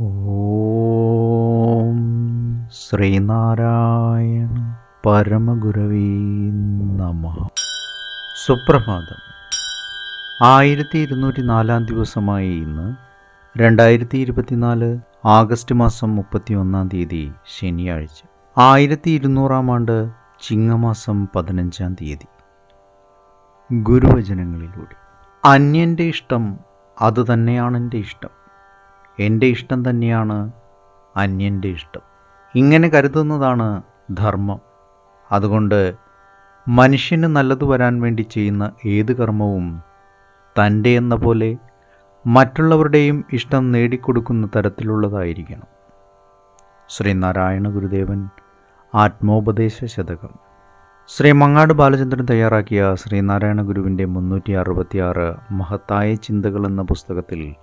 ഓം ശ്രീനാരായണ പരമഗുരവീ നമ. സുപ്രഭാതം. ആയിരത്തി ഇരുന്നൂറ്റി നാലാം ദിവസമായ ഇന്ന് രണ്ടായിരത്തി ഇരുപത്തിനാല് ആഗസ്റ്റ് മാസം മുപ്പത്തി ഒന്നാം തീയതി ശനിയാഴ്ച. ആയിരത്തി ഇരുന്നൂറാം ആണ്ട് ചിങ്ങമാസം പതിനഞ്ചാം തീയതി. ഗുരുവചനങ്ങളിലൂടെ. അന്യന്റെ ഇഷ്ടം അത് തന്നെയാണ് എന്റെ ഇഷ്ടം. എന്റെ ഇഷ്ടം തന്നെയാണ് അന്യന്റെ ഇഷ്ടം. ഇങ്ങനെ കരുതുന്നതാണ് ധർമ്മം. അതുകൊണ്ട് മനുഷ്യന് നല്ലത് വരാൻ വേണ്ടി ചെയ്യുന്ന ഏത് കർമ്മവും തന്റെ എന്ന പോലെ മറ്റുള്ളവരുടെയും ഇഷ്ടം നേടിക്കൊടുക്കുന്ന തരത്തിലുള്ളതായിരിക്കണം. ശ്രീനാരായണ ഗുരുദേവൻ ആത്മോപദേശ ശതകം. ശ്രീ മങ്ങാട് ബാലചന്ദ്രൻ തയ്യാറാക്കിയ ശ്രീനാരായണ ഗുരുവിന്റെ മുന്നൂറ്റി അറുപത്തിയാറ് മഹത്തായ ചിന്തകൾ എന്ന പുസ്തകത്തിൽ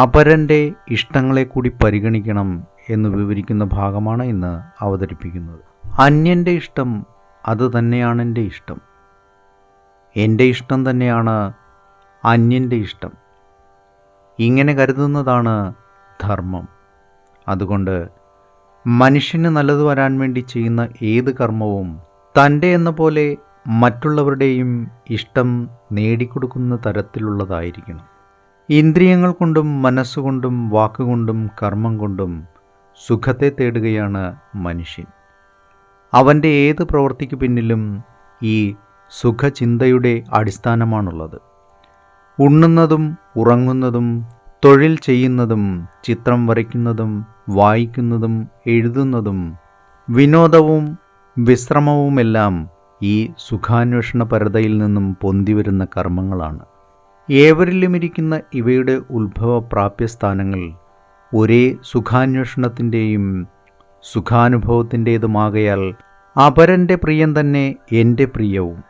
അപരന്റെ ഇഷ്ടങ്ങളെ കൂടി പരിഗണിക്കണം എന്ന് വിവരിക്കുന്ന ഭാഗമാണ് ഇന്ന് അവതരിപ്പിക്കുന്നത്. അന്യന്റെ ഇഷ്ടം അത് തന്നെയാണ് എന്റെ ഇഷ്ടം. എന്റെ ഇഷ്ടം തന്നെയാണ് അന്യന്റെ ഇഷ്ടം. ഇങ്ങനെ കരുതുന്നതാണ് ധർമ്മം. അതുകൊണ്ട് മനുഷ്യന് നല്ലത് വരാൻ വേണ്ടി ചെയ്യുന്ന ഏത് കർമ്മവും തന്റെ എന്ന പോലെ മറ്റുള്ളവരുടെയും ഇഷ്ടം നേടിക്കൊടുക്കുന്ന തരത്തിലുള്ളതായിരിക്കണം. ഇന്ദ്രിയങ്ങൾ കൊണ്ടും മനസ്സുകൊണ്ടും വാക്കുകൊണ്ടും കർമ്മം കൊണ്ടും സുഖത്തെ തേടുകയാണ് മനുഷ്യൻ. അവന്റെ ഏത് പ്രവൃത്തിക്ക് പിന്നിലും ഈ സുഖചിന്തയുടെ അടിസ്ഥാനമാണുള്ളത്. ഉണ്ണുന്നതും ഉറങ്ങുന്നതും തൊഴിൽ ചെയ്യുന്നതും ചിത്രം വരയ്ക്കുന്നതും വായിക്കുന്നതും എഴുതുന്നതും വിനോദവും വിശ്രമവുമെല്ലാം ഈ സുഖാന്വേഷണ പരതയിൽ നിന്നും പൊന്തിവരുന്ന കർമ്മങ്ങളാണ്. ഏവരിലുമിരിക്കുന്ന ഇവയുടെ ഉത്ഭവ പ്രാപ്യസ്ഥാനങ്ങൾ ഒരേ സുഖാന്വേഷണത്തിന്റെയും സുഖാനുഭവത്തിന്റേതുമാകയാൽ അപരന്റെ പ്രിയം തന്നെ എന്റെ പ്രിയവും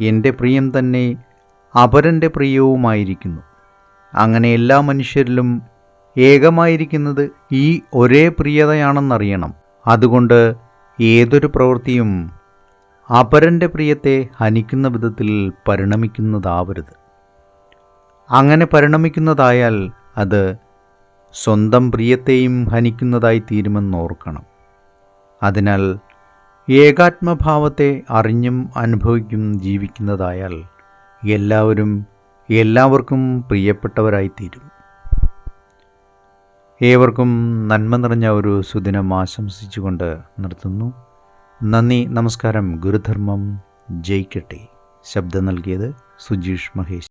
എന്റെ പ്രിയം തന്നെ അപരന്റെ പ്രിയവുമായിരിക്കുന്നു. അങ്ങനെ എല്ലാ മനുഷ്യരിലും ഏകമായിരിക്കുന്നത് ഈ ഒരേ പ്രിയതയാണെന്നറിയണം. അതുകൊണ്ട് ഏതൊരു പ്രവൃത്തിയും അപരന്റെ പ്രിയത്തെ ഹനിക്കുന്ന വിധത്തിൽ പരിണമിക്കുന്നതാവരുത്. അങ്ങനെ പരിണമിക്കുന്നതായാൽ അത് സ്വന്തം പ്രിയത്തെയും ഹനിക്കുന്നതായി തീരുമെന്നോർക്കണം. അതിനാൽ ഏകാത്മഭാവത്തെ അറിഞ്ഞും അനുഭവിക്കും ജീവിക്കുന്നതായാൽ എല്ലാവരും എല്ലാവർക്കും പ്രിയപ്പെട്ടവരായിത്തീരും. ഏവർക്കും നന്മ നിറഞ്ഞ ഒരു സുദിനം ആശംസിച്ചുകൊണ്ട് നിർത്തുന്നു. നന്ദി നമസ്കാരം ഗുരുധർമ്മം ജയിക്കട്ടെ. ശബ്ദം നൽകിയത് സുജീഷ് മഹേഷ്.